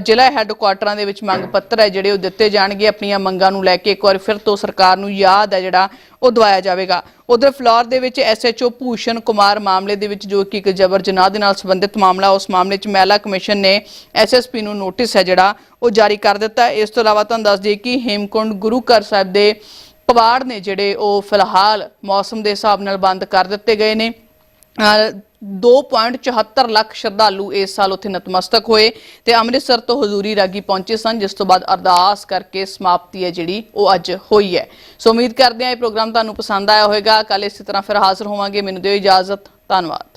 ਜ਼ਿਲ੍ਹਾ ਹੈੱਡਕੁਆਟਰਾਂ ਦੇ ਵਿੱਚ ਮੰਗ ਪੱਤਰ ਹੈ, ਜਿਹੜੇ ਉਹ ਦਿੱਤੇ ਜਾਣਗੇ। ਆਪਣੀਆਂ ਮੰਗਾਂ ਨੂੰ ਲੈ ਕੇ ਇੱਕ ਵਾਰ ਫਿਰ ਤੋਂ ਸਰਕਾਰ ਨੂੰ ਯਾਦ ਹੈ ਜਿਹੜਾ ਉਹ ਦਵਾਇਆ ਜਾਵੇਗਾ। ਉਧਰ ਫਲੋਰ ਦੇ ਵਿੱਚ ਐਸਐਚਓ ਭੂਸ਼ਣ ਕੁਮਾਰ ਮਾਮਲੇ ਦੇ ਵਿੱਚ ਜੋ ਕਿ ਇੱਕ ਜਬਰ ਜਨਾਹ ਦੇ ਨਾਲ ਸੰਬੰਧਿਤ ਮਾਮਲਾ, ਉਸ ਮਾਮਲੇ 'ਚ ਮਹਿਲਾ ਕਮਿਸ਼ਨ ਨੇ ਐਸਐਸਪੀ ਨੂੰ ਨੋਟਿਸ ਹੈ ਜਿਹੜਾ ਉਹ ਜਾਰੀ ਕਰ ਦਿੱਤਾ। ਇਸ ਤੋਂ ਇਲਾਵਾ ਤੁਹਾਨੂੰ ਦੱਸ ਦਈਏ ਕਿ ਹੇਮਕੁੰਡ ਗੁਰੂ ਘਰ ਸਾਹਿਬ ਦੇ ਕਬਾੜ ਨੇ ਜਿਹੜੇ ਉਹ ਫਿਲਹਾਲ ਮੌਸਮ ਦੇ ਹਿਸਾਬ ਨਾਲ ਬੰਦ ਕਰ ਦਿੱਤੇ ਗਏ ਨੇ। ਅਹ 2.74 ਲੱਖ ਸ਼ਰਧਾਲੂ ਇਸ ਸਾਲ ਉੱਥੇ ਨਤਮਸਤਕ ਹੋਏ ਤੇ ਅੰਮ੍ਰਿਤਸਰ ਤੋਂ ਹਜ਼ੂਰੀ ਰਾਗੀ ਪਹੁੰਚੇ ਸਨ, ਜਿਸ ਤੋਂ ਬਾਅਦ ਅਰਦਾਸ ਕਰਕੇ ਸਮਾਪਤੀ ਹੈ ਜਿਹੜੀ ਉਹ ਅੱਜ ਹੋਈ ਹੈ। ਸੋ ਉਮੀਦ ਕਰਦੇ ਹਾਂ ਇਹ ਪ੍ਰੋਗਰਾਮ ਤੁਹਾਨੂੰ ਪਸੰਦ ਆਇਆ ਹੋਵੇਗਾ। ਕੱਲ ਇਸੇ ਤਰ੍ਹਾਂ ਫਿਰ ਹਾਜ਼ਰ ਹੋਵਾਂਗੇ। ਮੈਨੂੰ ਦਿਓ ਇਜਾਜ਼ਤ। ਧੰਨਵਾਦ।